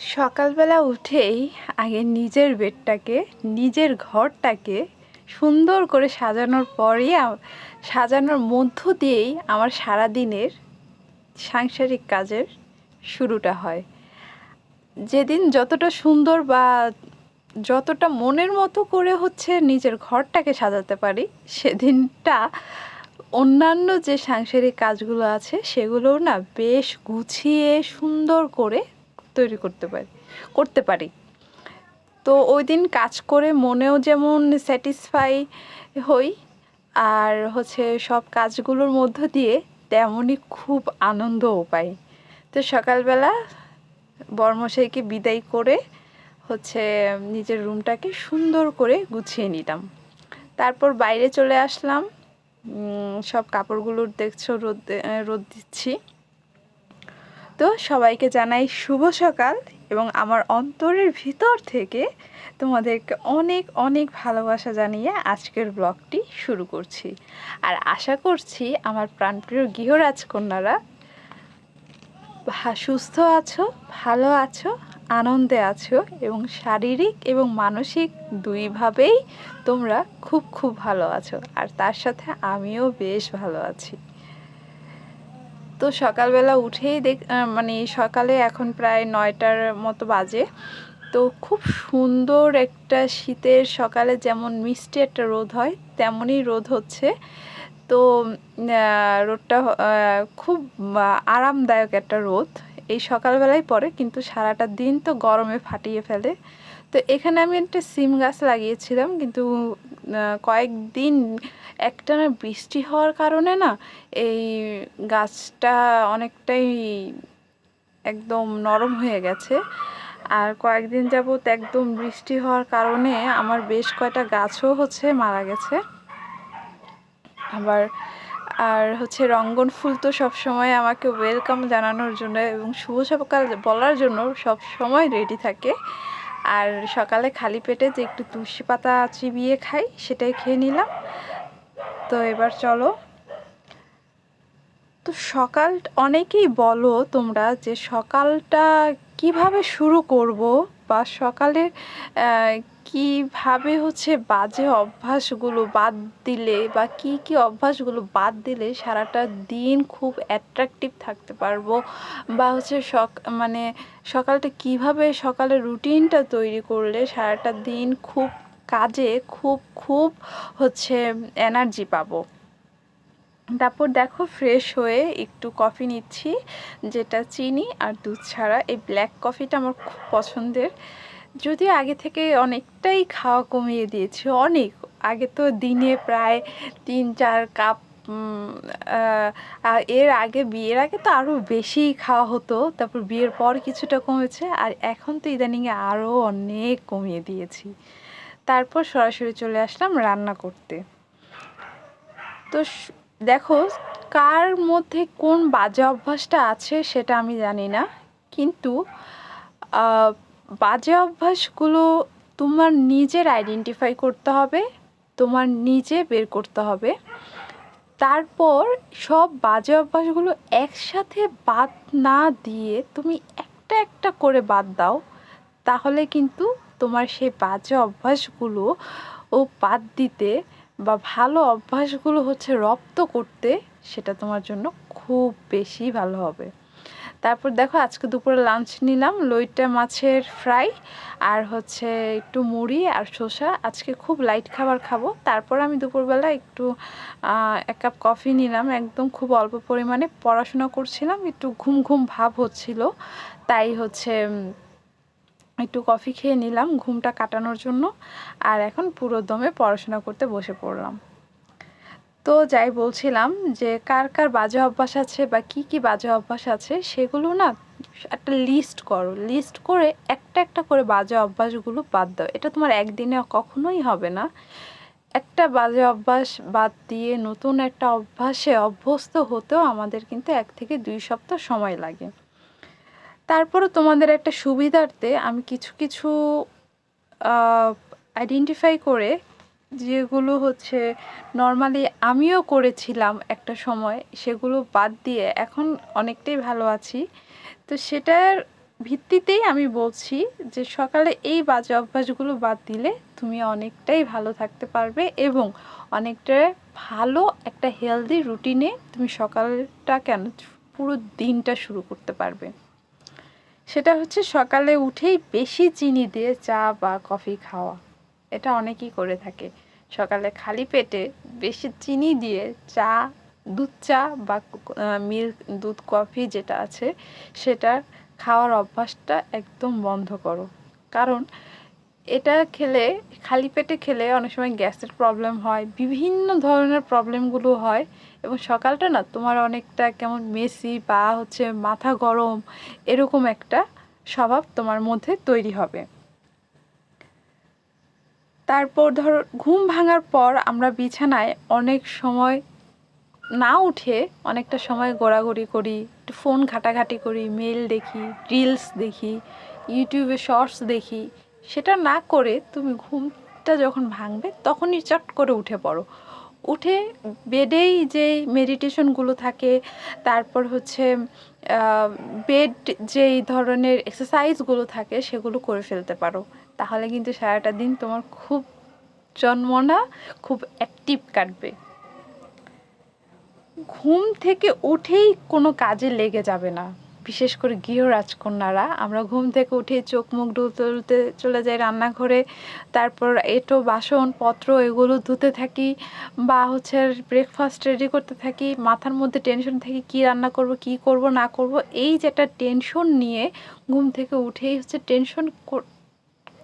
সকালবেলা উঠেই আগে নিজের বেডটাকে, নিজের ঘরটাকে সুন্দর করে সাজানোর পরই সাজানোর মধ্য দিয়েই আমার সারাদিনের সাংসারিক কাজের শুরুটা হয়। যেদিন যতটা সুন্দর বা যতটা মনের মতো করে হচ্ছে নিজের ঘরটাকে সাজাতে পারি, সেদিনটা অন্যান্য যে সাংসারিক কাজগুলো আছে, সেগুলোও না বেশ গুছিয়ে সুন্দর করে তৈরি করতে পারি করতে পারি। তো ওই দিন কাজ করে মনেও যেমন স্যাটিসফাই হই, আর হচ্ছে সব কাজগুলোর মধ্য দিয়ে তেমনই খুব আনন্দও পাই। তো সকালবেলা বর্মশাইকে বিদায় করে হচ্ছে নিজের রুমটাকে সুন্দর করে গুছিয়ে নিলাম। তারপর বাইরে চলে আসলাম সব কাপড়গুলোর দেখছ, রোদ রোদ দিচ্ছি। তো সবাইকে জানাই শুভ সকাল এবং আমার অন্তরের ভিতর থেকে তোমাদেরকে অনেক অনেক ভালোবাসা জানিয়ে আজকের ব্লগটি শুরু করছি। আর আশা করছি আমার প্রাণপ্রিয় গৃহরাজকন্যারা সুস্থ আছো, ভালো আছো, আনন্দে আছো এবং শারীরিক এবং মানসিক দুইভাবেই তোমরা খুব খুব ভালো আছো। আর তার সাথে আমিও বেশ ভালো আছি। তো সকালবেলা উঠেই দেখ মানে সকালে এখন প্রায় নয়টার মতো বাজে। তো খুব সুন্দর একটা শীতের সকালে যেমন মিষ্টি একটা রোদ হয়, তেমনই রোদ হচ্ছে। তো রোদটা খুব আরামদায়ক একটা রোদ। এই সকালবেলায় পড়ে কিন্তু সারাটা দিন তো গরমে ফাটিয়ে ফেলে। তো এখানে আমি একটা সিম গাছ লাগিয়েছিলাম, কিন্তু কয়েকদিন একটানা বৃষ্টি হওয়ার কারণে না এই গাছটা অনেকটাই একদম নরম হয়ে গেছে। আর কয়েকদিন যাবত একদম বৃষ্টি হওয়ার কারণে আমার বেশ কয়টা গাছও হচ্ছে মারা গেছে। আবার, আর হচ্ছে রঙ্গন ফুল তো সব সময় আমাকে ওয়েলকাম জানানোর জন্য এবং শুভ সকাল বলার জন্য সব সময় রেডি থাকে। আর সকালে খালি পেটে যে একটু তুলসী পাতা চিবিয়ে খাই, সেটাই খেয়ে নিলাম। তো এবার চলো। তো সকাল, অনেকেই বলো তোমরা যে সকালটা কীভাবে শুরু করব বা সকালে কীভাবে হচ্ছে বাজে অভ্যাসগুলো বাদ দিলে বা কি কি অভ্যাসগুলো বাদ দিলে সারাটা দিন খুব অ্যাট্রাকটিভ থাকতে পারব? বা হচ্ছে সক মানে সকালটা কীভাবে সকালের রুটিনটা তৈরি করলে সারাটা দিন খুব কাজে খুব খুব হচ্ছে এনার্জি পাবো? তারপর দেখো ফ্রেশ হয়ে একটু কফি নিচ্ছি, যেটা চিনি আর দুধ ছাড়া। এই ব্ল্যাক কফিটা আমার খুব পছন্দের। যদিও আগে থেকে অনেকটাই খাওয়া কমিয়ে দিয়েছি, অনেক। আগে তো দিনে প্রায় তিন, চার কাপ এর আগে, বিয়ের আগে তো আরও বেশি খাওয়া হতো, তারপর বিয়ের পর কিছুটা কমেছে, আর এখন তো ইদানিংয়ে আরও অনেক কমিয়ে দিয়েছি। তারপর সরাসরি চলে আসলাম রান্না করতে। তো দেখো, কার মধ্যে কোন বাজে অভ্যাসটা আছে সেটা আমি জানি না, কিন্তু বাজে অভ্যাসগুলো তোমার নিজের আইডেন্টিফাই করতে হবে, তোমার নিজে বের করতে হবে। তারপর সব বাজে অভ্যাসগুলো একসাথে বাদ না দিয়ে তুমি একটা একটা করে বাদ দাও, তাহলে কিন্তু তোমার সেই বাজে অভ্যাসগুলো ও বাদ দিতে বা ভালো অভ্যাসগুলো হচ্ছে রপ্ত করতে সেটা তোমার জন্য খুব বেশি ভালো হবে। তারপর দেখো আজকে দুপুরে লাঞ্চ নিলাম, লইটা মাছের ফ্রাই আর হচ্ছে একটু মুড়ি আর শসা। আজকে খুব লাইট খাবার খাব। তারপর আমি দুপুরবেলা একটু এক কাপ কফি নিলাম। একদম খুব অল্প পরিমাণে পড়াশোনা করছিলাম, একটু ঘুম ঘুম ভাব হচ্ছিল। তাই হচ্ছে একটু কফি খেয়ে নিলাম, ঘুমটা কাটানোর জন্য। আর এখন পুরো দমে পড়াশোনা করতে বসে পড়লাম। তো যাই বলছিলাম যে কার কার বাজে অভ্যাস আছে বা কি কি বাজে অভ্যাস আছে সেগুলো না একটা লিস্ট করো। লিস্ট করে একটা একটা করে বাজে অভ্যাসগুলো বাদ দাও। এটা তোমার একদিনে কখনোই হবে না। একটা বাজে অভ্যাস বাদ দিয়ে নতুন একটা অভ্যাসে অভ্যস্ত হতেও আমাদের কিন্তু এক থেকে দুই সপ্তাহ সময় লাগে। তারপরও তোমাদের একটা সুবিধার্থে আমি কিছু কিছু আইডেন্টিফাই করে যেগুলো হচ্ছে নর্মালি আমিও করেছিলাম একটা সময়, সেগুলো বাদ দিয়ে এখন অনেকটাই ভালো আছি। তো সেটার ভিত্তিতেই আমি বলছি যে সকালে এই বাজে অভ্যাসগুলো বাদ দিলে তুমি অনেকটাই ভালো থাকতে পারবে এবং অনেকটা ভালো একটা হেলদি রুটিনে তুমি সকালটা কেন পুরো দিনটা শুরু করতে পারবে। সেটা হচ্ছে সকালে উঠেই বেশি চিনি দিয়ে চা বা কফি খাওয়া। এটা অনেকেই করে থাকে। সকালে খালি পেটে বেশি চিনি দিয়ে চা, দুধ চা বা মিল্ক, দুধ, কফি যেটা আছে, সেটা খাওয়ার অভ্যাসটা একদম বন্ধ করো। কারণ এটা খেলে, খালি পেটে খেলে অনেক সময় গ্যাসের প্রবলেম হয়, বিভিন্ন ধরনের প্রবলেমগুলো হয় এবং সকালটা না তোমার অনেকটা কেমন মেসি বা হচ্ছে মাথা গরম এরকম একটা স্বভাব তোমার মধ্যে তৈরি হবে। তারপর ধরো ঘুম ভাঙার পর আমরা বিছানায় অনেক সময় না উঠে অনেকটা সময় ঘোরাঘুরি করি, একটু ফোন ঘাটাঘাটি করি মেল দেখি রিলস দেখি, ইউটিউবে শর্টস দেখি। সেটা না করে তুমি ঘুমটা যখন ভাঙবে তখনই চট করে উঠে পড়ো। উঠে বেডেই যে মেডিটেশনগুলো থাকে, তারপর হচ্ছে বেড যেই ধরনের এক্সারসাইজগুলো থাকে সেগুলো করে ফেলতে পারো। তাহলে কিন্তু সারাটা দিন তোমার খুব জন্মনা, খুব অ্যাক্টিভ কাটবে। ঘুম থেকে উঠেই কোনো কাজে লেগে যাবে না। বিশেষ করে গৃহ রাজকন্যারা আমরা ঘুম থেকে উঠে চোখ মুখ ধুতে চলে যাই রান্নাঘরে, তারপর এটো, বাসন, পত্র এগুলো ধুতে থাকি বা হচ্ছে ব্রেকফাস্ট রেডি করতে থাকি। মাথার মধ্যে টেনশন থাকি, কি রান্না করব, কি করব, না করব, এই যেটা টেনশন নিয়ে ঘুম থেকে উঠেই হচ্ছে টেনশন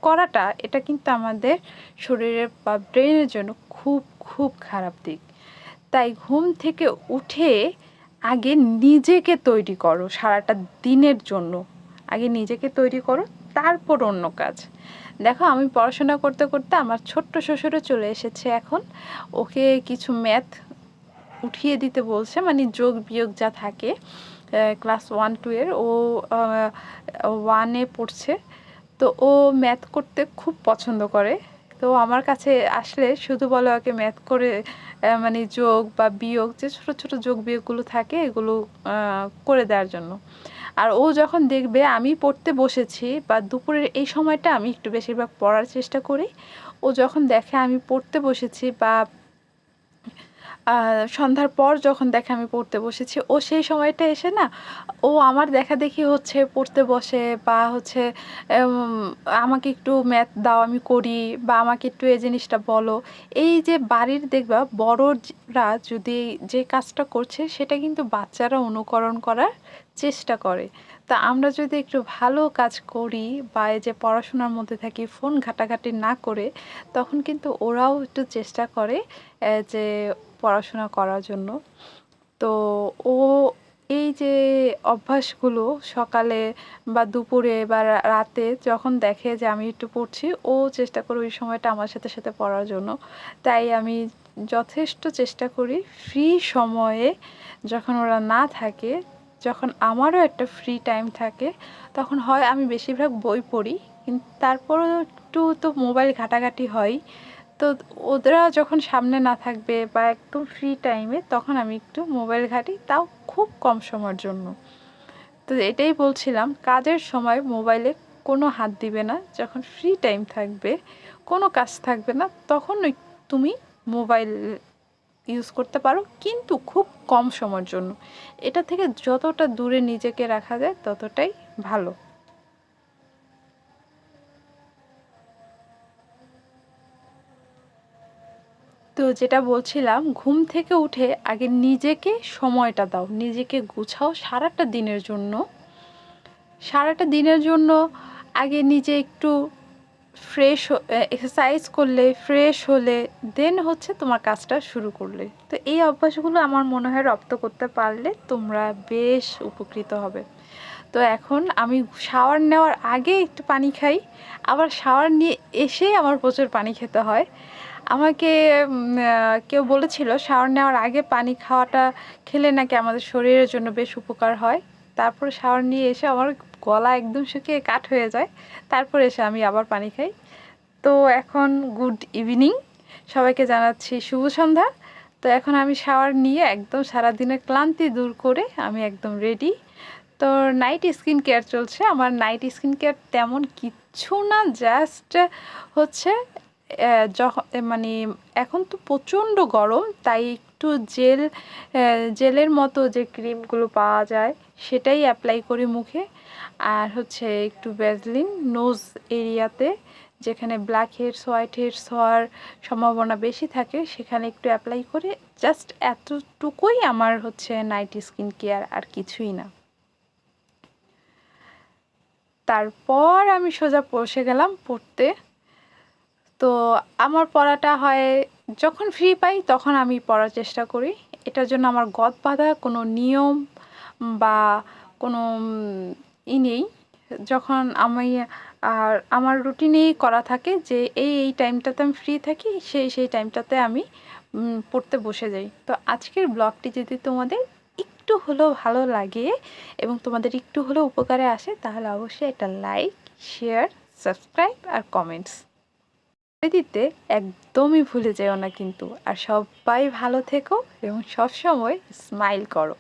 করাটা এটা কিন্তু আমাদের শরীরের বা ব্রেনের জন্য খুব খুব খারাপ দিক। তাই ঘুম থেকে উঠে আগে নিজেকে তৈরি করো সারাটা দিনের জন্য। আগে নিজেকে তৈরি করো, তারপর অন্য কাজ। দেখো আমি পড়াশোনা করতে করতে আমার ছোট্ট শ্বশুরও চলে এসেছে এখন। ওকে কিছু ম্যাথ উঠিয়ে দিতে বলছে মানে যোগ, বিয়োগ যা থাকে ক্লাস ওয়ান টু এর, ও ওয়ানে পড়ছে। তো ও ম্যাথ করতে খুব পছন্দ করে। তো আমার কাছে আসলে শুধু বলে ওকে ম্যাথ করে মানে যোগ বা বিয়োগ যে ছোটো ছোটো যোগ বিয়োগগুলো থাকে এগুলো করে দেওয়ার জন্য। আর ও যখন দেখবে আমি পড়তে বসেছি বা দুপুরের এই সময়টা আমি একটু বেশিরভাগ পড়ার চেষ্টা করি, ও যখন দেখে আমি পড়তে বসেছি বা সন্ধ্যার পর যখন দেখে আমি পড়তে বসেছি, ও সেই সময়টা এসে না, ও আমার দেখা দেখি হচ্ছে পড়তে বসে বা হচ্ছে আমাকে একটু ম্যাথ দাও, আমি করি বা আমাকে একটু এই জিনিসটা বলো। এই যে বাড়ির দেখবা, বড়রা যদি যে কাজটা করছে, সেটা কিন্তু বাচ্চারা অনুকরণ করার চেষ্টা করে। তা আমরা যদি একটু ভালো কাজ করি বা এই যে পড়াশোনার মধ্যে থাকি, ফোন ঘাটাঘাটি না করে, তখন কিন্তু ওরাও একটু চেষ্টা করে যে পড়াশোনা করার জন্য। তো ও এই যে অভ্যাসগুলো সকালে বা দুপুরে বা রাতে যখন দেখে যে আমি একটু পড়ছি, ও চেষ্টা করে ওই সময়টা আমার সাথে সাথে পড়ার জন্য। তাই আমি যথেষ্ট চেষ্টা করি ফ্রি সময়ে যখন ওরা না থাকে, যখন আমারও একটা ফ্রি টাইম থাকে, তখন হয় আমি বেশিরভাগ বই পড়ি। কিন্তু তারপরও একটু তো মোবাইল ঘাটাঘাটি হয় তো ওরা যখন সামনে না থাকবে বা একদম ফ্রি টাইমে তখন আমি একটু মোবাইল ঘাঁটি, তাও খুব কম সময়ের জন্য। তো এটাই বলছিলাম, কাজের সময় মোবাইলে কোনো হাত দিবে না। যখন ফ্রি টাইম থাকবে, কোনো কাজ থাকবে না তখন তুমি মোবাইল ইউজ করতে পারো, কিন্তু খুব কম সময়ের জন্য। এটা থেকে যতটা দূরে নিজেকে রাখা যায়, ততটাই ভালো। তো যেটা বলছিলাম, ঘুম থেকে উঠে আগে নিজেকে সময়টা দাও। নিজেকে গুছাও সারাটা দিনের জন্য। সারাটা দিনের জন্য আগে নিজে একটু ফ্রেশ এক্সারসাইজ করলে ফ্রেশ হলে দেন হচ্ছে তোমার কাজটা শুরু করলে। তো এই অভ্যাসগুলো আমার মনে হয় রপ্ত করতে পারলে তোমরা বেশ উপকৃত হবে। তো এখন আমি শাওয়ার নেওয়ার আগে একটু পানি খাই, আবার শাওয়ার নিয়ে এসেই আমার প্রচুর পানি খেতে হয়। আমাকে কেউ বলেছিল শাওয়ার নেওয়ার আগে পানি খাওয়াটা খেলে নাকি আমাদের শরীরের জন্য বেশ উপকার হয়। তারপরে শাওয়ার নিয়ে এসে আমার গলা একদম শুকিয়ে কাঠ হয়ে যায়। তারপর এসে আমি আবার পানি খাই। তো এখন গুড ইভিনিং। সবাইকে জানাচ্ছি শুভ সন্ধ্যা। তো এখন আমি শাওয়ার নিয়ে একদম সারাদিনের ক্লান্তি দূর করে আমি একদম রেডি তো নাইট স্কিন কেয়ার চলছে। আমার নাইট স্কিন কেয়ার তেমন কিচ্ছু না জাস্ট হচ্ছে যখন মানে এখন তো প্রচণ্ড গরম, তাই একটু জেল জেলের মতো যে ক্রিমগুলো পাওয়া যায়, সেটাই অ্যাপ্লাই করি মুখে। আর হচ্ছে একটু ভ্যাসলিন নোজ এরিয়াতে যেখানে ব্ল্যাক হেডস হোয়াইট হেডস হওয়ার সম্ভাবনা বেশি থাকে, সেখানে একটু অ্যাপ্লাই করে। জাস্ট এতটুকুই আমার হচ্ছে নাইট স্কিন কেয়ার আর কিছুই না। তারপর আমি সোজা বসে গেলাম পড়তে। তো আমার পড়াটা হয় যখন ফ্রি পাই তখন আমি পড়ার চেষ্টা করি। এটার জন্য আমার গদ বাঁধা কোনো নিয়ম বা কোনো ই নেই। যখন আমি, আর আমার রুটিনেই করা থাকে যে এই এই টাইমটাতে আমি ফ্রি থাকি, সেই সেই টাইমটাতে আমি পড়তে বসে যাই। তো আজকের ব্লগটি যদি তোমাদের একটু হলেও ভালো লাগে এবং তোমাদের একটু হলেও উপকারে আসে, তাহলে অবশ্যই একটা লাইক শেয়ার সাবস্ক্রাইব আর কমেন্টস দিতে একদমই ভুলে যেও না কিন্তু। আর সবাই ভালো থেকো এবং সবসময় স্মাইল করো।